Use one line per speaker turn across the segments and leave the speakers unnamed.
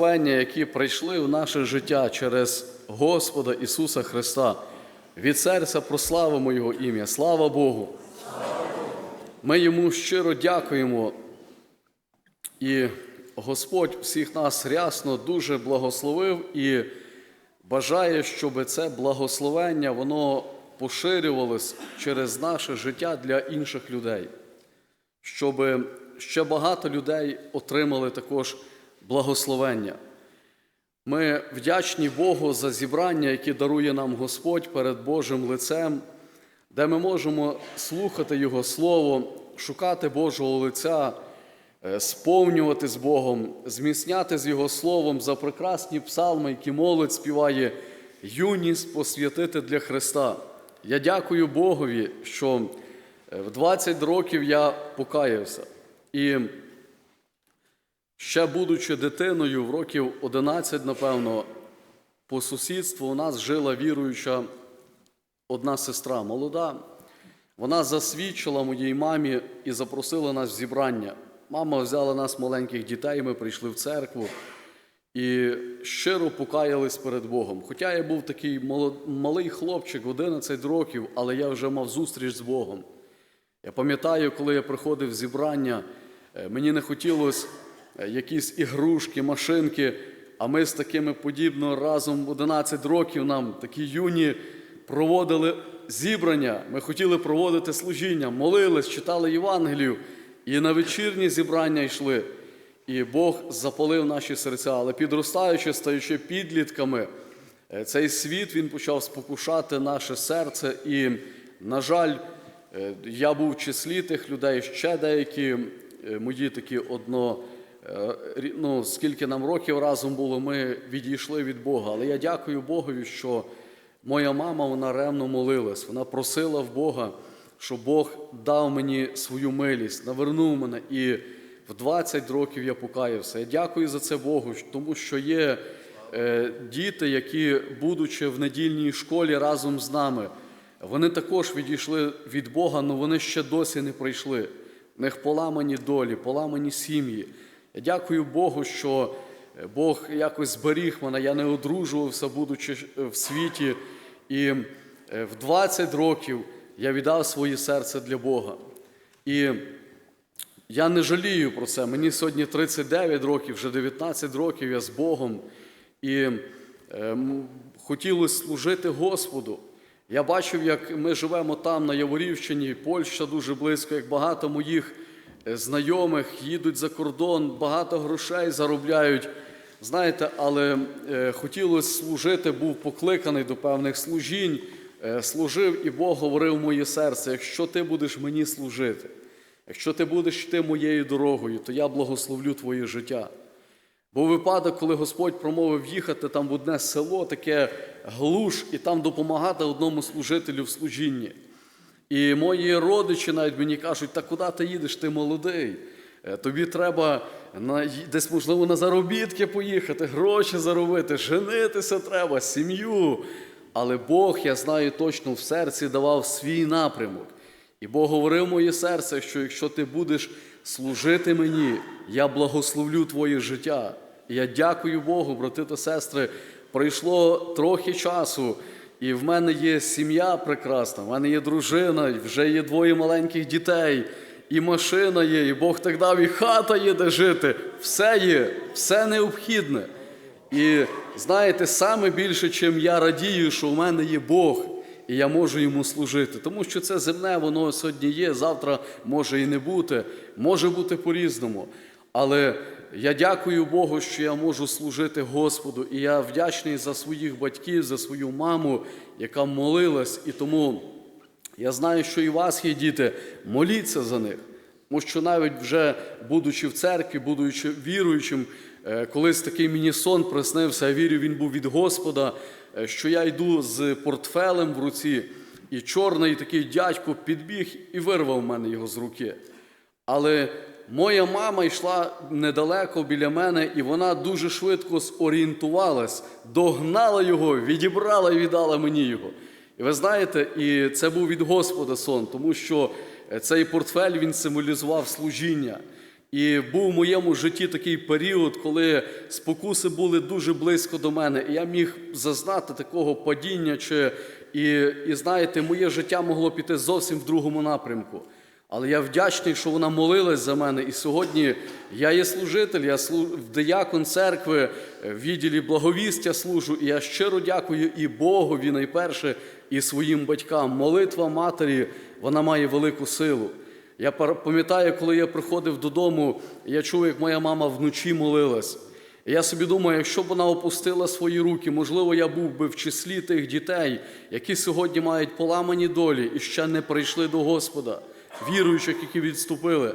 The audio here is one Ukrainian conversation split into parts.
благословення, які прийшли в наше життя через Господа Ісуса Христа. Від серця прославимо Його ім'я. Слава Богу! Ми йому щиро дякуємо. І Господь всіх нас рясно дуже благословив і бажає, щоб це благословення воно поширювалось через наше життя для інших людей, щоб ще багато людей отримали також благословення. Ми вдячні Богу за зібрання, яке дарує нам Господь перед Божим лицем, де ми можемо слухати Його Слово, шукати Божого лиця, е, сповнювати з Богом, зміцняти з Його Словом за прекрасні псалми, які молодь співає, юність посвятити для Христа. Я дякую Богові, що е, в 20 років я покаявся. І Ще будучи дитиною, в років 11, напевно, по сусідству у нас жила віруюча одна сестра молода. Вона засвідчила моїй мамі і запросила нас в зібрання. Мама взяла нас, маленьких дітей, ми прийшли в церкву і щиро покаялись перед Богом. Хоча я був такий малий хлопчик, 11 років, але я вже мав зустріч з Богом. Я пам'ятаю, коли я приходив в зібрання, е, мені не хотілося якісь ігрушки, машинки, а ми з такими подібно разом 11 років нам такі юні проводили зібрання. Ми хотіли проводити служіння, молились, читали Євангелію і на вечірні зібрання йшли. І Бог запалив наші серця, але підростаючи, стаючи підлітками, е, цей світ він почав спокушати наше серце. І, на жаль, е, я був в числі тих людей, ще деякі е, мої такі одно, е, ну, скільки нам років разом було, ми відійшли від Бога. Але я дякую Богові, що моя мама вона ревно молилась, вона просила в Бога, щоб Бог дав мені свою милість, навернув мене. І в 20 років я покаявся. Я дякую за це Богу, тому що є е, діти, які, будучи в недільній школі разом з нами, вони також відійшли від Бога, але вони ще досі не прийшли. В них поламані долі, поламані сім'ї. Я дякую Богу, що е, Бог якось зберіг мене. Я не одружувався, будучи е, в світі. І е, в 20 років я віддав своє серце для Бога. І я не жалію про це. Мені сьогодні 39 років, вже 19 років я з Богом. І ем, хотілося служити Господу. Я бачив, як ми живемо там, на Яворівщині, Польща дуже близько, як багато моїх е, знайомих їдуть за кордон, багато грошей заробляють. Знаєте, але е, хотілося служити, був покликаний до певних служінь, е, служив, і Бог говорив моє серце: якщо ти будеш мені служити, якщо ти будеш йти моєю дорогою, то я благословлю твоє життя. Був випадок, коли Господь промовив їхати там в одне село, таке глуш, і там допомагати одному служителю в служінні. І мої родичі навіть мені кажуть, та куди ти їдеш, ти молодий. Е, Тобі треба на, десь, можливо, на заробітки поїхати, гроші заробити, женитися треба, сім'ю. Але Бог, я знаю точно, в серці давав свій напрямок. І Бог говорив моє серце, що якщо ти будеш служити мені, я благословлю твоє життя. І я дякую Богу, брати та сестри. Пройшло трохи часу, і в мене є сім'я прекрасна, в мене є дружина, вже є двоє маленьких дітей, і машина є, і Бог так дав, і хата є, де жити. Все є, все необхідне. І знаєте, саме більше, чим я радію, що в мене є Бог, і я можу йому служити. Тому що це земне, воно сьогодні є, завтра може і не бути, може бути по-різному. Але я дякую Богу, що я можу служити Господу, і я вдячний за своїх батьків, за свою маму, яка молилась, і тому я знаю, що і вас є діти, моліться за них. Тому що навіть вже будучи в церкві, будучи віруючим, е, колись такий мені сон приснився, я вірю, він був від Господа, е, що я йду з портфелем в руці, і чорний такий дядько підбіг і вирвав мене його з руки. Але моя мама йшла недалеко біля мене, і вона дуже швидко зорієнтувалась, догнала його, відібрала і віддала мені його. І ви знаєте, і це був від Господа сон, тому що е, цей портфель він символізував служіння. І був в моєму житті такий період, коли спокуси були дуже близько до мене, і я міг зазнати такого падіння, чи, і, і знаєте, моє життя могло піти зовсім в другому напрямку. Але я вдячний, що вона молилась за мене. І сьогодні я є служитель, я в диякон церкви, в відділі благовістя служу. І я щиро дякую і Богові найперше, і своїм батькам. Молитва матері вона має велику силу. Я пам'ятаю, коли я приходив додому, я чув, як моя мама вночі молилась. Я собі думаю, якщо б вона опустила свої руки, можливо, я був би в числі тих дітей, які сьогодні мають поламані долі і ще не прийшли до Господа, віруючих, які відступили.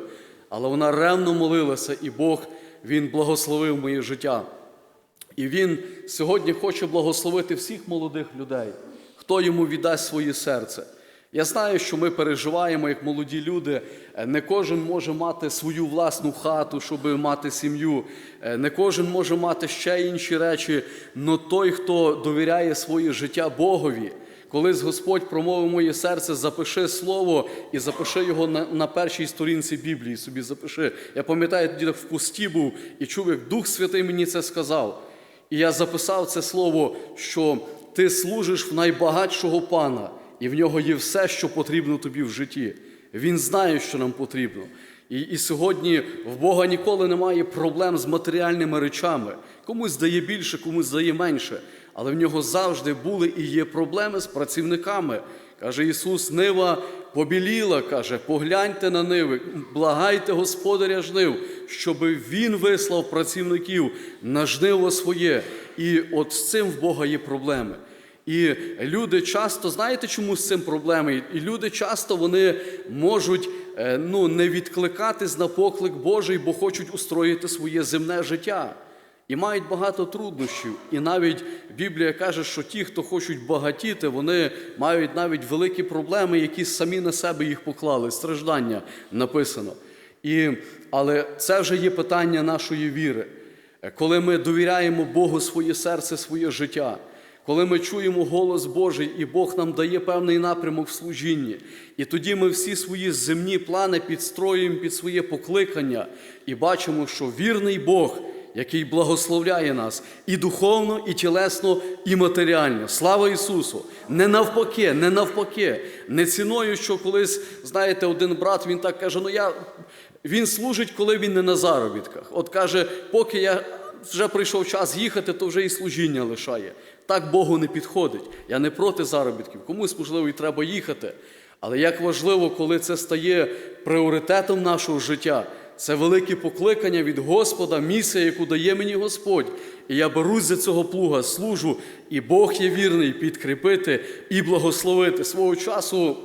Але вона ревно молилася, і Бог Він благословив моє життя. І Він сьогодні хоче благословити всіх молодих людей, хто йому віддасть своє серце. Я знаю, що ми переживаємо як молоді люди. Е, Не кожен може мати свою власну хату, щоб мати сім'ю. Е, Не кожен може мати ще інші речі. Но той, хто довіряє своє життя Богові, колись Господь промовив моє серце, запиши слово і запиши його на, на першій сторінці Біблії. Собі запиши. Я пам'ятаю, тоді в пусті був і чув, як Дух Святий мені це сказав. І я записав це слово, що ти служиш в найбагатшого пана, і в нього є все, що потрібно тобі в житті. Він знає, що нам потрібно. І, і сьогодні в Бога ніколи немає проблем з матеріальними речами. Комусь дає більше, комусь дає менше. Але в нього завжди були і є проблеми з працівниками. Каже Ісус, нива побіліла, каже, погляньте на ниви, благайте господаря жнив, щоб він вислав працівників на жниво своє. І от з цим в Бога є проблеми. І люди часто, знаєте, чому з цим проблеми? І люди часто вони можуть е, ну, не відкликатись на поклик Божий, бо хочуть устроїти своє земне життя. І мають багато труднощів. І навіть Біблія каже, що ті, хто хочуть багатіти, вони мають навіть великі проблеми, які самі на себе їх поклали. Страждання написано. І, але це вже є питання нашої віри. Коли ми довіряємо Богу своє серце, своє життя, коли ми чуємо голос Божий, і Бог нам дає певний напрямок в служінні, і тоді ми всі свої земні плани підстроюємо під своє покликання і бачимо, що вірний Бог який благословляє нас і духовно, і тілесно, і матеріально. Слава Ісусу! Не навпаки, не навпаки, не ціною, що колись, знаєте, один брат він так каже: ну я він служить, коли він не на заробітках. От каже, поки я вже прийшов час їхати, то вже і служіння лишає. Так Богу не підходить. Я не проти заробітків. Комусь, можливо, і треба їхати. Але як важливо, коли це стає пріоритетом нашого життя, це велике покликання від Господа, місія, яку дає мені Господь. І я берусь за цього плуга, служу, і Бог є вірний підкріпити і благословити. Свого часу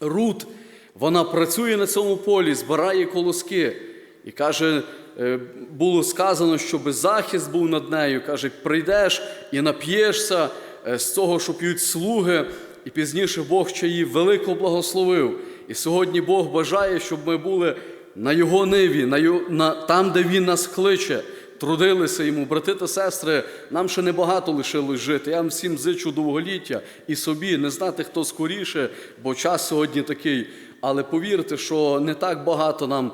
Рут, вона працює на цьому полі, збирає колоски. І каже, е, було сказано, щоб захист був над нею. Каже, прийдеш і нап'єшся е, з того, що п'ють слуги, і пізніше Бог ще її велико благословив. І сьогодні Бог бажає, щоб ми були на його ниві, на його, на, там, де Він нас кличе, трудилися йому. Брати та сестри, нам ще небагато лишилось жити. Я вам всім зичу довголіття і собі не знати, хто скоріше, бо час сьогодні такий. Але повірте, що не так багато нам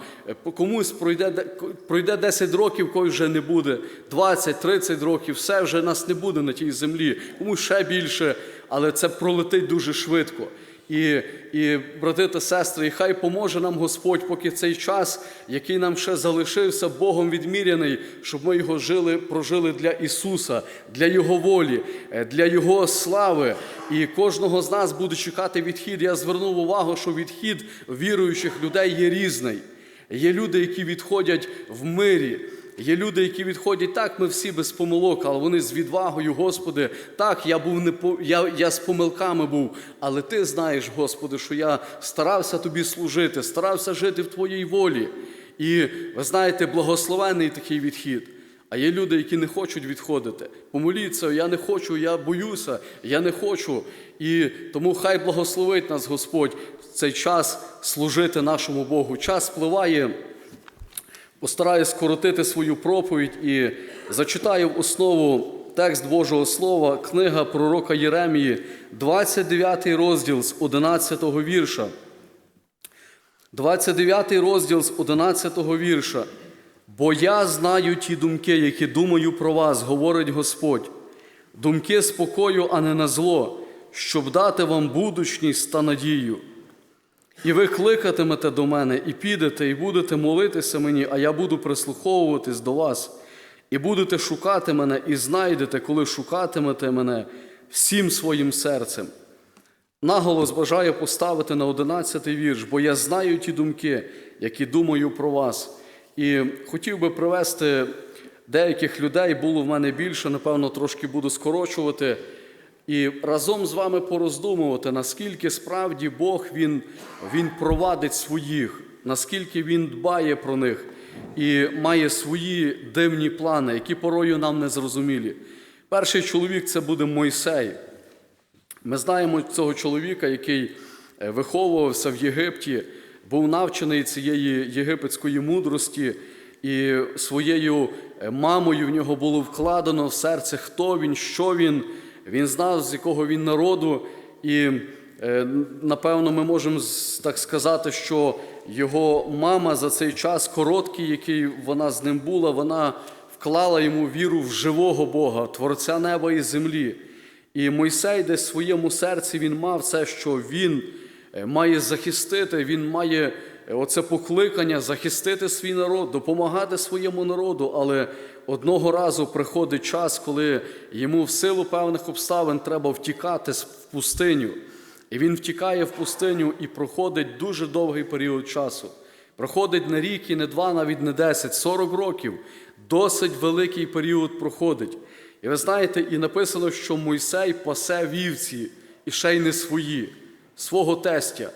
комусь пройде де- пройде 10 років, когось вже не буде, 20-30 років, все вже нас не буде на тій землі, комусь ще більше, але це пролетить дуже швидко. І, і, брати та сестри, і хай поможе нам Господь, поки цей час, який нам ще залишився, Богом відміряний, щоб ми його жили, прожили для Ісуса, для Його волі, е, для Його слави. І кожного з нас буде чекати відхід. Я звернув увагу, що відхід віруючих людей є різний. Є люди, які відходять в мирі. Є люди, які відходять так, ми всі без помилок, але вони з відвагою, Господи, так, я був не по, я, я з помилками був, але Ти знаєш, Господи, що я старався Тобі служити, старався жити в Твоїй волі. І ви знаєте, благословений такий відхід. А є люди, які не хочуть відходити. Помоліться, я не хочу, я боюся, я не хочу. І тому хай благословить нас Господь в цей час служити нашому Богу. Час спливає. Постараюсь скоротити свою проповідь і зачитаю в основу текст Божого Слова, книга пророка Єремії, 29 розділ з 11 вірша. 29 розділ з 11 вірша. Бо я знаю ті думки, які думаю про вас, говорить Господь, думки спокою, а не на зло, щоб дати вам будучність та надію. І ви кликатимете до мене, і підете, і будете молитися мені, а я буду прислуховуватись до вас, і будете шукати мене, і знайдете, коли шукатимете мене всім своїм серцем. Наголос бажаю поставити на 11 вірш, бо я знаю ті думки, які думаю про вас. І хотів би привести деяких людей, було в мене більше, напевно, трошки буду скорочувати. І разом з вами пороздумувати, наскільки справді Бог Він, він провадить своїх, наскільки Він дбає про них і має свої дивні плани, які порою нам не зрозумілі. Перший чоловік це буде Мойсей. Ми знаємо цього чоловіка, який е, виховувався в Єгипті, був навчений цієї єгипетської мудрості, і своєю е, мамою в нього було вкладено в серце, хто він, що він. Він знав, з якого він народу, і е, напевно ми можемо так сказати, що його мама за цей час короткий, який вона з ним була, вона вклала йому віру в живого Бога, Творця неба і землі. І Мойсей десь в своєму серці він мав це, що він е, має захистити, він має е, оце покликання захистити свій народ, допомагати своєму народу. Але одного разу приходить час, коли йому в силу певних обставин треба втікати в пустиню. І він втікає в пустиню і проходить дуже довгий період часу. Проходить не рік і не два, навіть не десять, 40 років. Досить великий період проходить. І ви знаєте, і написано, що Мойсей пасе вівці, і ще й не свої, свого тестя.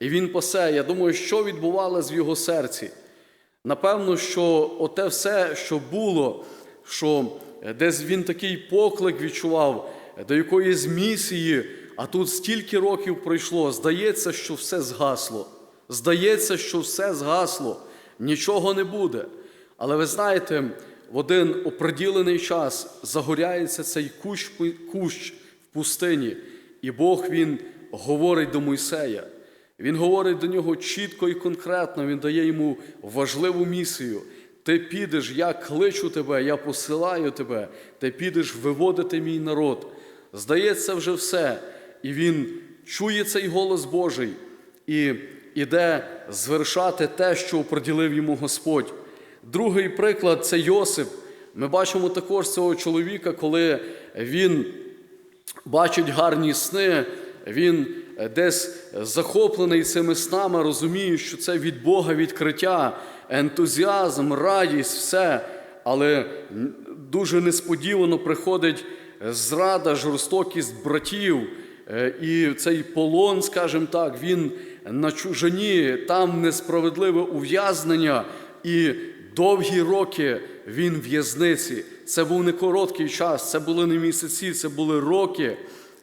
І він пасе. Я думаю, що відбувалося в його серці. Напевно, що оте все, що було, що десь він такий поклик відчував до якоїсь місії, а тут стільки років пройшло, здається, що все згасло. Здається, що все згасло, нічого не буде. Але ви знаєте, в один оприділений час загоряється цей кущ, кущ в пустині, і Бог він говорить до Мойсея. Він говорить до нього чітко і конкретно, він дає йому важливу місію. Ти підеш, я кличу тебе, я посилаю тебе, ти підеш виводити мій народ. Здається, вже все. І він чує цей голос Божий і іде звершати те, що оприділив йому Господь. Другий приклад це Йосип. Ми бачимо також цього чоловіка, коли він бачить гарні сни, він десь захоплений цими снами, розуміє, що це від Бога відкриття, ентузіазм, радість, все. Але дуже несподівано приходить зрада, жорстокість братів, е, і цей полон, скажімо так, він на чужині, там несправедливе ув'язнення і довгі роки він в'язниці. Це був не короткий час, це були не місяці, це були роки.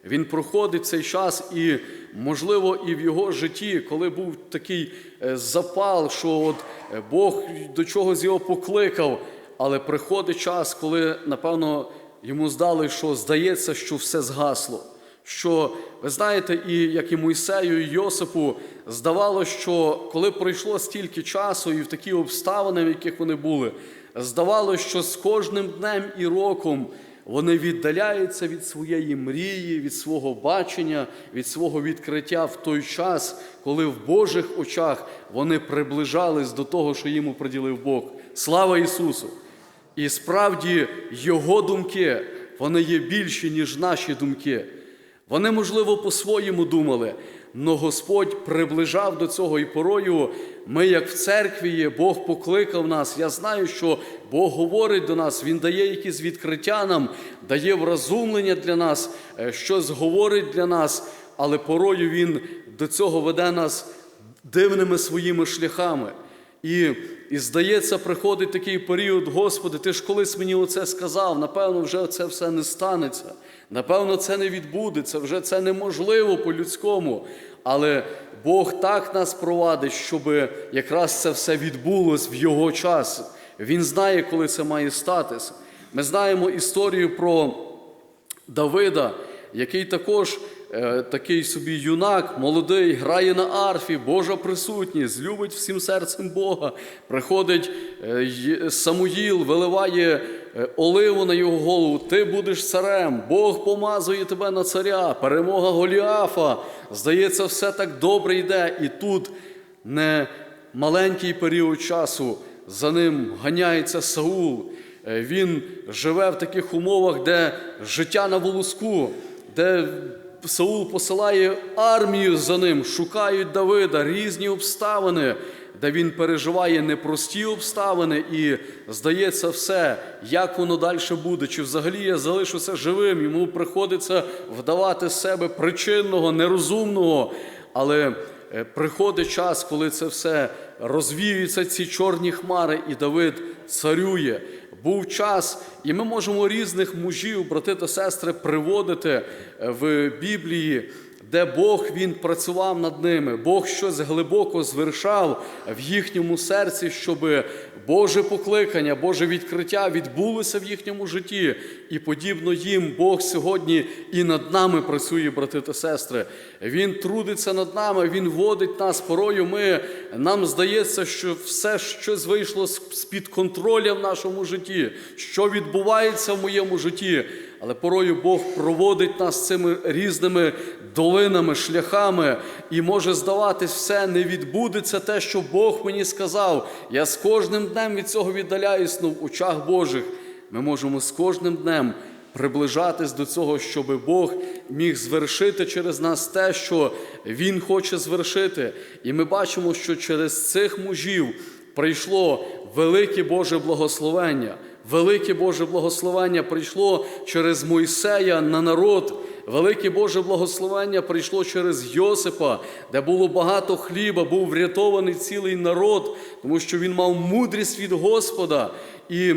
Він проходить цей час, і, можливо, і в його житті, коли був такий е, запал, що от е, Бог до чогось його покликав, але приходить час, коли, напевно, йому здали, що здається, що все згасло. Що, ви знаєте, і як і Мойсею, і Йосипу, здавалося, що коли пройшло стільки часу і в такі обставини, в яких вони були, здавалося, що з кожним днем і роком вони віддаляються від своєї мрії, від свого бачення, від свого відкриття в той час, коли в Божих очах вони приближались до того, що їм приділив Бог. Слава Ісусу! І справді Його думки вони є більші, ніж наші думки. Вони, можливо, по-своєму думали, але Господь приближав до цього і порою. Ми, як в церкві є, Бог покликав нас. Я знаю, що Бог говорить до нас, Він дає якісь відкриття нам, дає вразумлення для нас, е, щось говорить для нас, але порою Він до цього веде нас дивними своїми шляхами. І, і здається, приходить такий період, Господи, ти ж колись мені оце сказав, напевно, вже це все не станеться. Напевно, це не відбудеться, вже це неможливо по-людському. Але Бог так нас провадить, щоб якраз це все відбулось в Його час. Він знає, коли це має статися. Ми знаємо історію про Давида, який також такий собі юнак, молодий, грає на арфі, Божа присутність, любить всім серцем Бога. Приходить е, Самуїл, виливає е, оливу на його голову. Ти будеш царем, Бог помазує тебе на царя, перемога Голіафа. Здається, все так добре йде. І тут не маленький період часу за ним ганяється Саул. Е, Він живе в таких умовах, де життя на волоску, де Саул посилає армію за ним, шукають Давида, різні обставини, де він переживає непрості обставини, і здається, все, як воно далі буде, чи взагалі я залишуся живим. Йому приходиться вдавати себе причинного, нерозумного. Але е, приходить час, коли це все розвіюються, ці чорні хмари, і Давид царює. Був час, і ми можемо різних мужів, брати та сестри, приводити е, в Біблії, де Бог він працював над ними, Бог щось глибоко звершав в їхньому серці, щоб Боже покликання, Боже відкриття відбулося в їхньому житті. І подібно їм Бог сьогодні і над нами працює, брати та сестри. Він трудиться над нами, Він водить нас. Порою ми, нам здається, що все щось вийшло з-під контроля в нашому житті, що відбувається в моєму житті. Але порою Бог проводить нас цими різними долинами, шляхами, і може здаватись, все не відбудеться те, що Бог мені сказав. Я з кожним днем від цього віддаляюсь ну, в очах Божих. Ми можемо з кожним днем приближатись до цього, щоб Бог міг звершити через нас те, що Він хоче звершити. І ми бачимо, що через цих мужів прийшло велике Боже благословення. Велике Боже благословення прийшло через Мойсея на народ. Велике Боже благословення прийшло через Йосипа, де було багато хліба, був врятований цілий народ, тому що він мав мудрість від Господа. І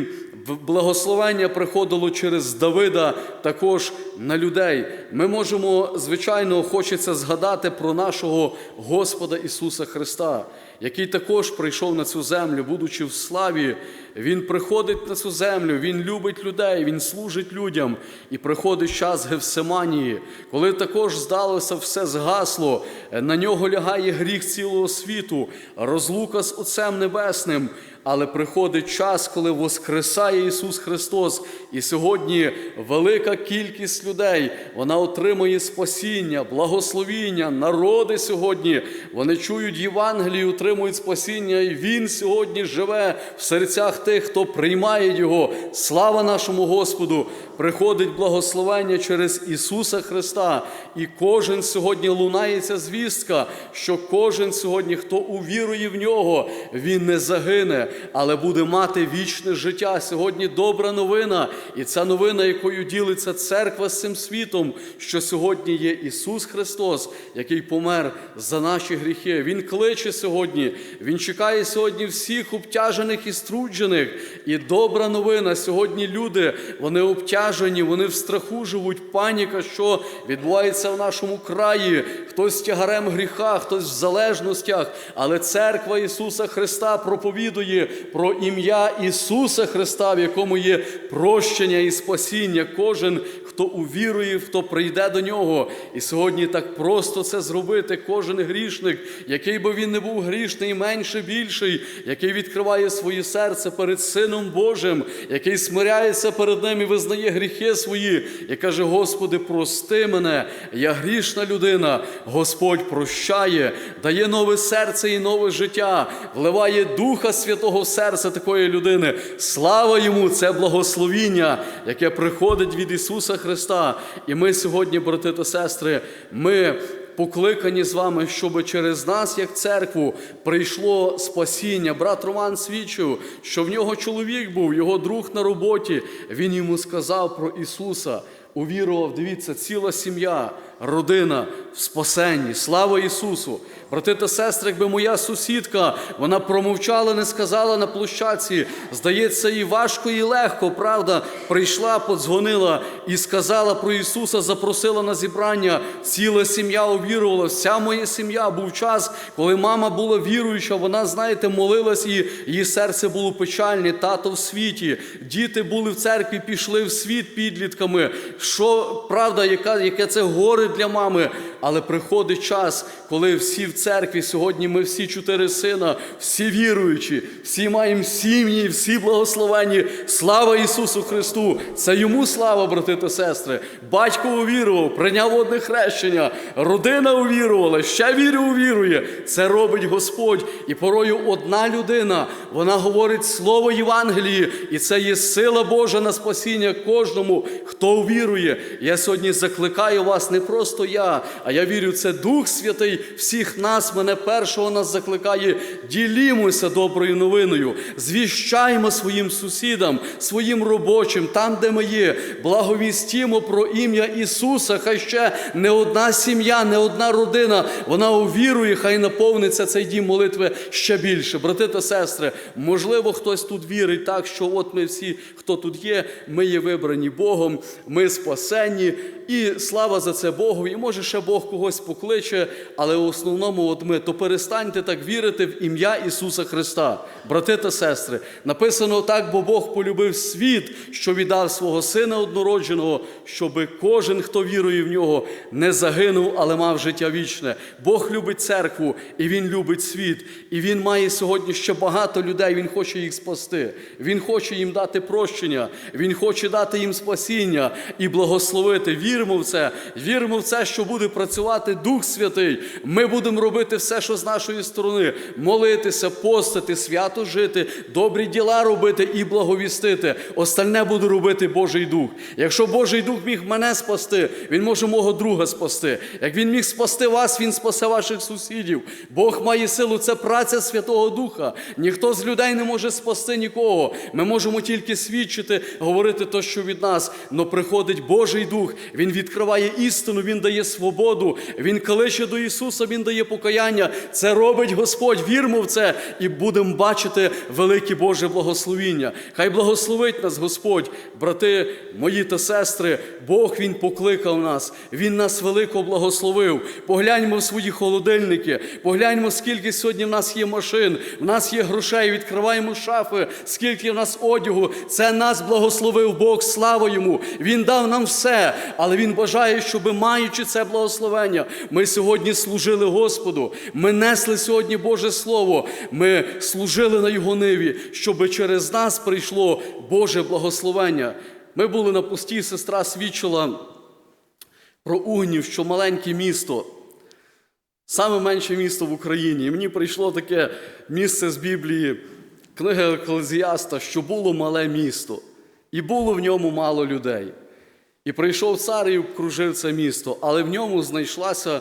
благословення приходило через Давида також на людей. Ми можемо, звичайно, хочеться згадати про нашого Господа Ісуса Христа, який також прийшов на цю землю, будучи в славі. Він приходить на цю землю, він любить людей, він служить людям. І приходить час Гевсиманії, коли також здалося все згасло, на нього лягає гріх цілого світу, розлука з Отцем Небесним. Але приходить час, коли воскресає Ісус Христос, і сьогодні велика кількість людей вона отримує спасіння, благословіння. Народи сьогодні вони чують Євангелію, отримують спасіння, і Він сьогодні живе в серцях тих, хто приймає Його. Слава нашому Господу! Приходить благословення через Ісуса Христа, і кожен сьогодні лунається звістка, що кожен сьогодні, хто увірує в нього, він не загине, але буде мати вічне життя. Сьогодні добра новина, і ця новина, якою ділиться церква з цим світом, що сьогодні є Ісус Христос, який помер за наші гріхи. Він кличе сьогодні, Він чекає сьогодні всіх обтяжених і струджених. І добра новина. Сьогодні люди вони обтяжені, вони в страху живуть, паніка, що відбувається в нашому краї. Хтось тягарем гріха, хтось в залежностях. Але церква Ісуса Христа проповідує про ім'я Ісуса Христа, в якому є прощення і спасіння. Кожен, хто увірує, хто прийде до нього. І сьогодні так просто це зробити. Кожен грішник, який би він не був грішний, менше більший, який відкриває своє серце перед Сином Божим, який смиряється перед ним і визнає гріхи свої, і каже: Господи, прости мене, я грішна людина. Господь прощає, дає нове серце і нове життя, вливає Духа Святого в серце такої людини. Слава йому! Це благословіння, яке приходить від Ісуса Христа. І ми сьогодні, брати та сестри, ми покликані з вами, щоб через нас, як церкву, прийшло спасіння. Брат Роман свідчив, що в нього чоловік був, його друг на роботі. Він йому сказав про Ісуса. Увірував, дивіться, ціла сім'я, родина в спасенні. Слава Ісусу! Брати та сестри, якби моя сусідка, вона промовчала, не сказала на площадці. Здається, їй важко і легко, правда, прийшла, подзвонила і сказала про Ісуса, запросила на зібрання. Ціла сім'я увірувала. Вся моя сім'я був час, коли мама була віруюча, вона, знаєте, молилась і її серце було печальне, тато в світі. Діти були в церкві, пішли в світ підлітками. що правда, яка, яке це горе для мами. Але приходить час, коли всі в церкві, сьогодні ми всі чотири сина, всі віруючі, всі маємо сім'ї, всі благословені. Слава Ісусу Христу! Це йому слава, брати та сестри. Батько увірував, прийняв одне хрещення, родина увірувала, ще вірю увірує. Це робить Господь. І порою одна людина, вона говорить слово Євангелії, і це є сила Божа на спасіння кожному, хто увірує. Я сьогодні закликаю вас, не просто я, а я вірю, це Дух Святий всіх нас, мене першого нас закликає. Ділімося доброю новиною, звіщаємо своїм сусідам, своїм робочим, там, де ми є, благовістімо про ім'я Ісуса. Хай ще не одна сім'я, не одна родина. Вона увірує, хай наповниться цей дім молитви ще більше. Брати та сестри, можливо, хтось тут вірить так, що от ми всі, хто тут є, ми є вибрані Богом, ми спасені. І слава за це Богу. І може ще Бог когось покличе, але в основному, от ми, то перестаньте так вірити в ім'я Ісуса Христа. Брати та сестри, написано так, бо Бог полюбив світ, що віддав свого Сина однородженого, щоби кожен, хто вірує в нього, не загинув, але мав життя вічне. Бог любить церкву, і Він любить світ. І Він має сьогодні ще багато людей. Він хоче їх спасти. Він хоче їм дати прощення, Він хоче дати їм спасіння і благословити. Віримо в це, віримо в це, що буде працювати Дух Святий. Ми будемо робити все, що з нашої сторони, молитися, постити, свято жити, добрі діла робити і благовістити. Остальне буде робити Божий Дух. Якщо Божий Дух міг мене спасти, він може мого друга спасти. Як він міг спасти вас, він спасе ваших сусідів. Бог має силу, це праця Святого Духа. Ніхто з людей не може спасти нікого. Ми можемо тільки свідчити, говорити то, що від нас. Но приходить Божий Дух, Він відкриває істину, Він дає свободу, Він кличе до Ісуса, Він дає покаяння. Це робить Господь. Вірмо в це і будемо бачити велике Боже благословіння. Хай благословить нас Господь, брати мої та сестри. Бог Він покликав нас, Він нас велико благословив. Погляньмо в свої холодильники, погляньмо, скільки сьогодні в нас є машин, в нас є грошей, відкриваємо шафи, скільки в нас одягу. Це нас благословив Бог, слава йому. Він дав нам все, але Він бажає, щоб маючи це благословення, ми сьогодні служили Господу. Ми несли сьогодні Боже Слово. Ми служили на Його ниві, щоб через нас прийшло Боже благословення. Ми були на пусті, сестра свідчила про Угнів, що маленьке місто. Саме менше місто в Україні. І мені прийшло таке місце з Біблії, книга Еклезіаста, що було мале місто, і було в ньому мало людей. І прийшов цар і обкружив це місто, але в ньому знайшлася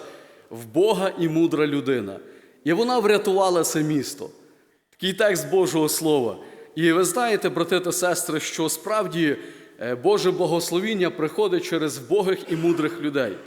в Бога і мудра людина. І вона врятувала це місто. Такий текст Божого Слова. І ви знаєте, брати та сестри, що справді е, Боже благословіння приходить через Богих і мудрих людей.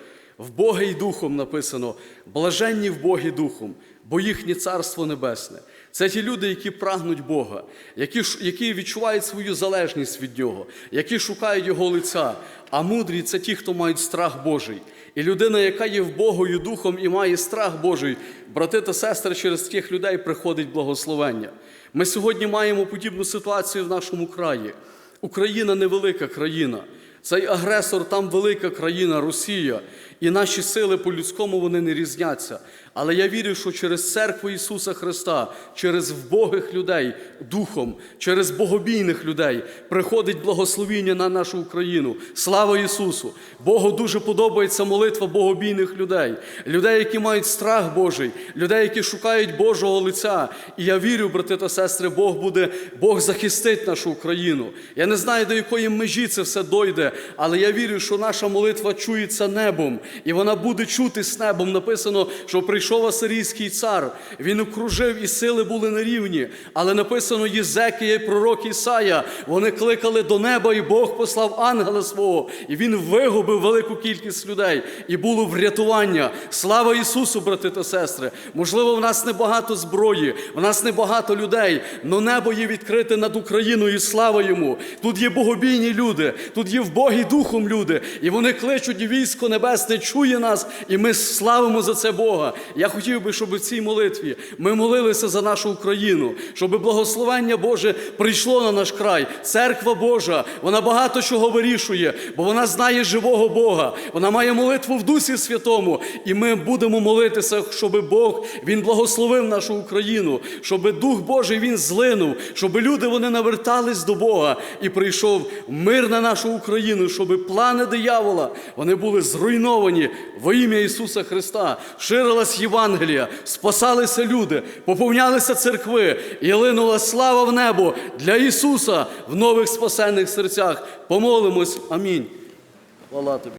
В Бога і Духом написано: блаженні в Богі Духом, бо їхнє царство небесне. Це ті люди, які прагнуть Бога, які, які відчувають свою залежність від Нього, які шукають Його лиця. А мудрі це ті, хто мають страх Божий. І людина, яка є в Богою Духом і має страх Божий, брати та сестри, через тих людей приходить благословення. Ми сьогодні маємо подібну ситуацію в нашому краї. Україна невелика країна. Цей агресор там велика країна, Росія, і наші сили по-людському вони не різняться. Але я вірю, що через церкву Ісуса Христа, через вбогих людей духом, через богобійних людей приходить благословіння на нашу Україну. Слава Ісусу! Богу дуже подобається молитва богобійних людей, людей, які мають страх Божий, людей, які шукають Божого лиця. І я вірю, брати та сестри, Бог буде, Бог захистить нашу Україну. Я не знаю, до якої межі це все дойде, але я вірю, що наша молитва чується небом, і вона буде чутись небом. Написано, що прийшов асирійський цар, він окружив, і сили були на рівні. Але написано Єзекія і пророк Ісая. Вони кликали до неба, і Бог послав ангела свого, і він вигубив велику кількість людей. І було врятування. Слава Ісусу, брати та сестри! Можливо, в нас небагато зброї, в нас небагато людей, але небо є відкрите над Україною, і слава йому. Тут є богобійні люди, тут є вбогі богі духом люди, і вони кличуть, військо небесне чує нас, і ми славимо за це Бога. Я хотів би, щоб в цій молитві ми молилися за нашу Україну, щоб благословення Боже прийшло на наш край. Церква Божа, вона багато чого вирішує, бо вона знає живого Бога. Вона має молитву в Дусі Святому, і ми будемо молитися, щоб Бог він благословив нашу Україну, щоб Дух Божий він злинув, щоб люди вони навертались до Бога і прийшов мир на нашу Україну, щоб плани диявола вони були зруйновані во ім'я Ісуса Христа. Ширилась Євангелія, спасалися люди, поповнялися церкви і линула слава в небо для Ісуса в нових спасенних серцях. Помолимось. Амінь. Хвала тобі.